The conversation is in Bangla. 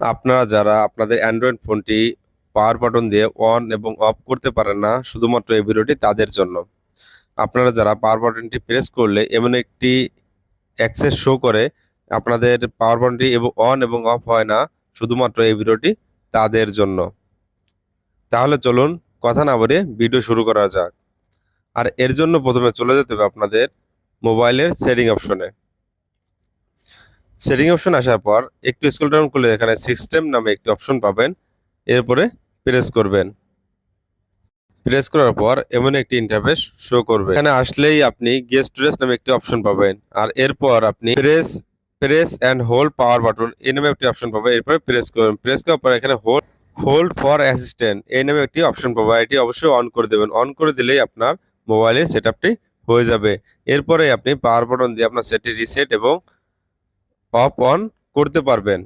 আপনারা যারা আপনাদের অ্যান্ড্রয়েড ফোনটি পাওয়ার বাটন দিয়ে অন এবং অফ করতে পারেন না, শুধুমাত্র এই ভিডিওটি তাদের জন্য। আপনারা যারা পাওয়ার বাটনটি প্রেস করলে এমন একটি অ্যাক্সেস শো করে, আপনাদের পাওয়ার বাটনটি এবং অন এবং অফ হয় না, শুধুমাত্র এই ভিডিওটি তাদের জন্য। তাহলে চলুন কথা না বলে ভিডিও শুরু করা যাক। আর এর জন্য প্রথমে চলে যেতে হবে আপনাদের মোবাইলের সেটিং অপশনে সেটিং অপশন আসার পর একটু স্ক্রল ডাউন করলে এখানে সিস্টেম নামে একটি অপশন পাবেন। এরপরে প্রেস করবেন। প্রেস করার পর এমন একটি ইন্টারফেস শো করবে। এখানে আসলেই আপনি গেস্ট স্টোরেজ নামে একটি অপশন পাবেন। আর এরপর আপনি press press and hold power button এই নামে একটি অপশন পাবেন। এরপরে প্রেস করবেন প্রেস করার পর এখানে হোল্ড হোল্ড ফর অ্যাসিস্ট্যান্ট এই নামে একটি অপশন পাবেন। এটি অবশ্যই অন করে দেবেন। অন করে দিলেই আপনার মোবাইলের সেট হয়ে যাবে। এরপরে আপনি পাওয়ার বাটন দিয়ে আপনার সেটটি রিসেট এবং অফ অন করতে পারবেন।